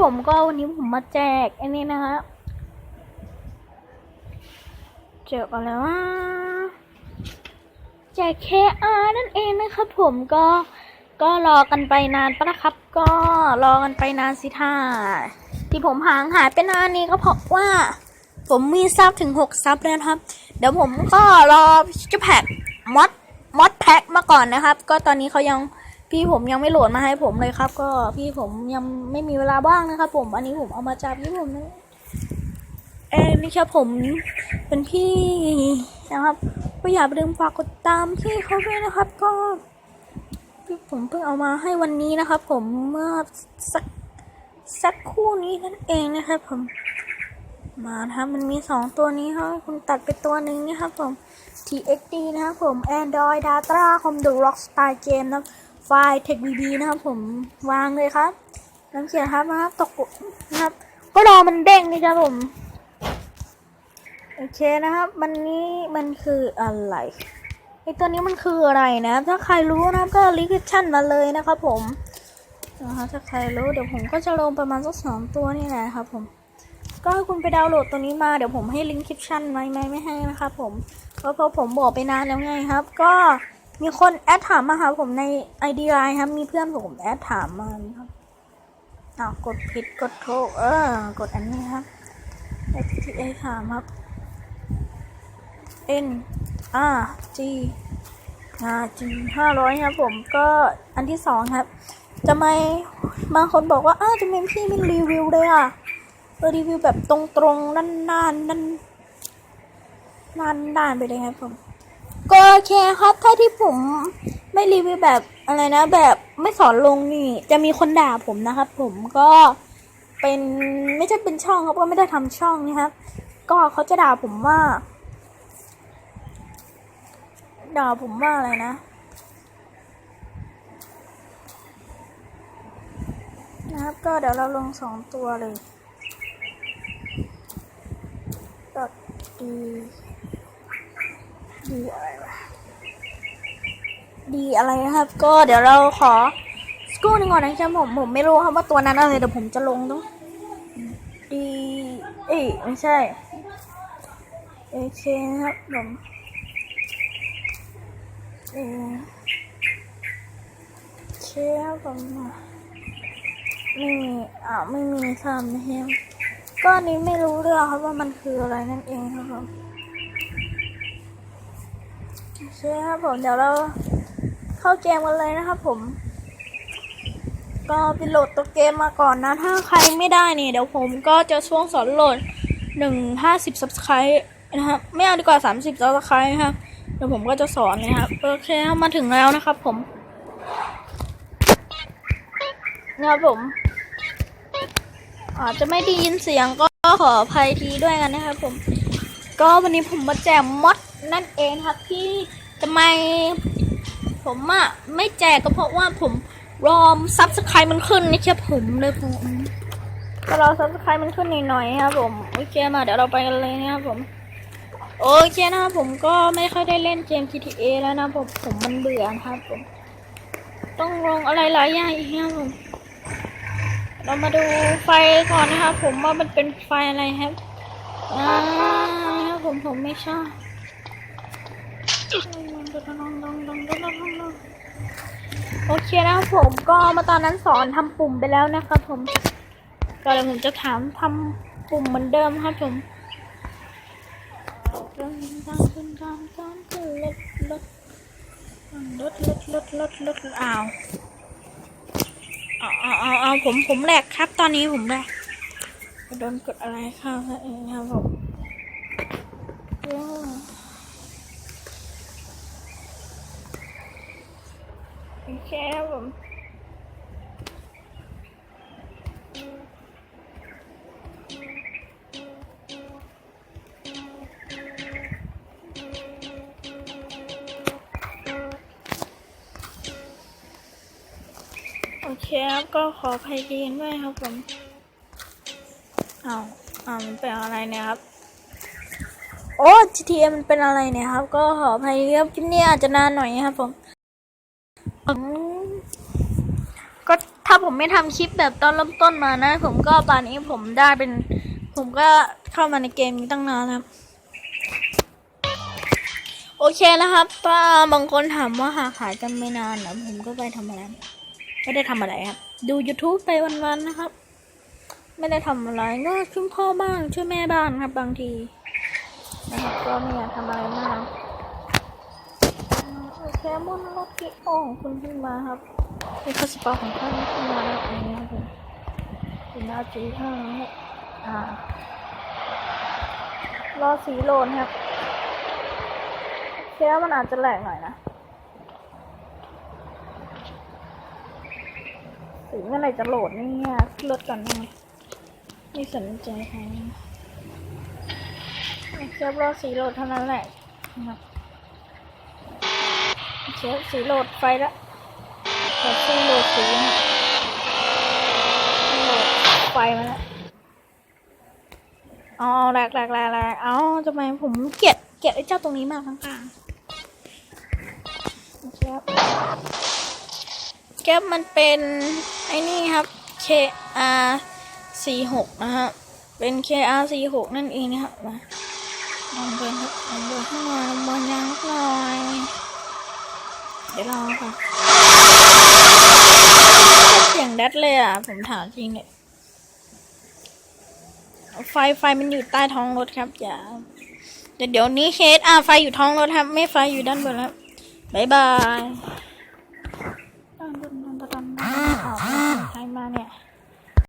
ผมก็วันนี้ผมมาแจกอันนี้นะฮะแจกอะไรวะแจก KR นั่นเองนะครับผมก็ก็รอกันไปนานปะนะครับ ก็รอกันไปนานสิท่าที่ผมห่างหายไปนานนี้ก็เพราะว่า ผมมีซับถึงหกซับแล้วนะครับ เดี๋ยวผมก็รอจะแพ็กมอดมอดแพ็กมาก่อนนะครับ ก็ตอนนี้เขายัง พี่ผมยังไม่โหลดมาให้ผมเลยครับ ก็พี่ผมยังไม่มีเวลาบ้างนะครับ ผม อันนี้ผมเอามาจากพี่ผมนะเอ้นี่ครับผมเป็นพี่นะครับก็อย่าลืมฝากกดตามพี่เขาด้วยนะครับ ก็พี่ผมเพิ่งเอามาให้วันนี้นะครับ ผมเมื่อสักสักคู่นี้นั่นเองนะครับ ผม มาครับมันมีสองตัวนี้ครับคุณตัดไปตัวหนึ่งนะครับผม TXD นะครับผม Android Data คอมดู Rockstar Game นะครับ ไฟล์ TechBB นะครับ ผมวางเลยครับน้ำเขียนครับนะครับตกนะครับ ก็รอมันเด้งนี่ครับผมโอเคนะครับ มันนี้มันคืออะไรไอตัวนี้มันคืออะไรนะถ้าใครรู้นะครับก็รีวิชั่นมาเลยนะครับ ผมนะคะถ้าใครรู้เดี๋ยวผมก็จะลงประมาณสักสองตัวนี่แหละครับ ผม ก็ให้คุณไปดาวน์โหลดตัวนี้มาเดี๋ยวผมให้ลิงก์คลิปชั่นไว้ไหมไม่ให้นะครับ ผมเพราะเพราะผมบอกไปนานแล้วไงครับ ก็ มีคนแอดถามมาหาผมใน ID Line ครับ มีเพื่อนผมแอดถามมาครับอ้าวกดผิดกดโทรเออ กดอันนี้ครับ FTA ถามครับ N R G R G ห้าร้อยครับผมก็อันที่สองครับจะไม่บางคนบอกว่าอ้าวจะไม่พี่ไม่รีวิวเลยอะเออรีวิวแบบตรงๆนั่นๆนั่นนั่นนานๆไปเลยครับผม ก็โอเคครับ ถ้าที่ผมไม่รีวิวแบบอะไรนะ แบบไม่สอนลงนี่ จะมีคนด่าผมนะครับ ผมก็เป็นไม่ใช่เป็นช่องครับก็ไม่ได้ทำช่องนะครับ ก็เขาจะด่าผมว่า ด่าผมว่าอะไรนะนะครับก็เดี๋ยวเราลงสองตัวเลยดอทดี ดีอะไรวะดีอะไรนะครับ ก็เดี๋ยวเราขอสกูหนึ่งก่อนนะครับผมผมไม่รู้ครับว่าตัวนั้นอะไรเดี๋ยวผมจะลงต้องดีเอ้ยไม่ใช่โอเคนะครับผมเออโอเคครับผมไม่มีอ่าไม่มีคำนะครับก็นนี้ไม่รู้เรื่องครับว่ามันคืออะไรนั่นเองครับผม โอเคครับผมเดี๋ยวเราเข้าเกมกันเลยนะครับผม ก็ไปโหลดตัวเกมมาก่อนนะ ถ้าใครไม่ได้เนี่ยเดี๋ยวผมก็จะช่วงสอนโหลดหนึ่งห้าสิบ subscribe นะครับไม่เอาดีกว่าสามสิบ subscribe ครับเดี๋ยวผมก็จะสอนนะครับโอเคมาถึงแล้วนะครับผมนะครับผม อาจจะไม่ได้ยินเสียงก็ขออภัยทีด้วยกันนะครับผม ก็วันนี้ผมมาแจกมอดนั่นเองครับที่ ทำไม ผมอะไม่แจกก็เพราะว่าผมรอมซับสไคร์มันขึ้นนี่แค่ผมเลยผมก็รอซับสไคร์มันขึ้นหน่อยๆครับผมโอเคมาเดี๋ยวเราไปกันเลยนะครับผมโอเคนะครับผมก็ไม่ค่อยได้เล่นเกม GTA แล้วนะผมผมมันเบื่อครับผม ต้องลงอะไรหลายอย่างอีกนะครับผมเรามาดูไฟก่อนนะครับผมว่ามันเป็นไฟอะไรครับอ่าครับผมผมไม่ชอบ โอเคนะผมก็มาตอนนั้นสอนทำปุ่มไปแล้วนะคะผมก็เดี๋ยวผมจะถามทำปุ่มเหมือนเดิมครับผมลดลดลดลดขึ้นทางทางขึ้นลดลดลดลดลดลดลดอ้าวเอาเอาเอาผมผมแหลกครับ ตอนนี้ผมแหลกโดนกดอะไรเข้าซะเองครับผม โอเคครับผมโอเคครับก็ขออภัยดีด้วยครับผมเอาเอามันเป็นอะไรเนี่ยครับ โอ้ GTA มันเป็นอะไรเนี่ยครับ ก็ขออภัยครับคลิปนี้อาจจะนานหน่อยนะครับผม ก็ถ้าผมไม่ทำคลิปแบบตอนเริ่มต้นมานะ ผมก็ป่านนี้ผมได้เป็น ผมก็เข้ามาในเกมนี้ตั้งนานแล้วครับโอเคนะครับถ้าบางคนถามว่าหาขายกันไม่นานนะผมก็ไปทำอะไรไม่ได้ทำอะไรครับ ดู YouTube ไปวันๆนะครับ ไม่ได้ทำอะไรก็ช่วยพ่อบ้างช่วยแม่บ้างครับบางทีนะครับก็ไม่อยากทำอะไรมาก คมอนรถที่โอ่งคุณขึ้นมาครับนี่คือสปาของท่านขึ้นมาแล้วอันนี้ครับผมสีหน้าจีห้าครับอ่ารอสีโลนครับเชื่อมันอาจจะแหลกหน่อยนะถึงเมื่อไหรจะโหลดนี่ยขึ้นรถก่อนนะไม่สนใจใครเชฟรอสีโหลดเท่านั้นแหละนะครับ เชฟสีโหลดไฟละเชฟสีโหลดสีนะโหลดไฟมาแล้วอ๋อแรกแรกแรกแรกเอ้าทำไมผมเกลียดเกลียดไอ้เจ้าตรงนี้มากข้างๆเชฟแก๊ปมันเป็นไอ้นี่ครับ KR 4 6นะฮะ เป็น KR 4 6นั่นเองนะครับมาลองเดินครับลองเดินข้างหน่อยลองบนยางหน่อย เดี๋ยวรอค่ะเสียงแดดเลยอะ ผมถามจริงเนี่ยไฟไฟมันอยู่ใต้ท้องรถครับ อย่าเดี๋ยวเดี๋ยวนี้เคสอะไฟอยู่ท้องรถครับ ไม่ไฟอยู่ด้านบนแล้วบ๊ายบาย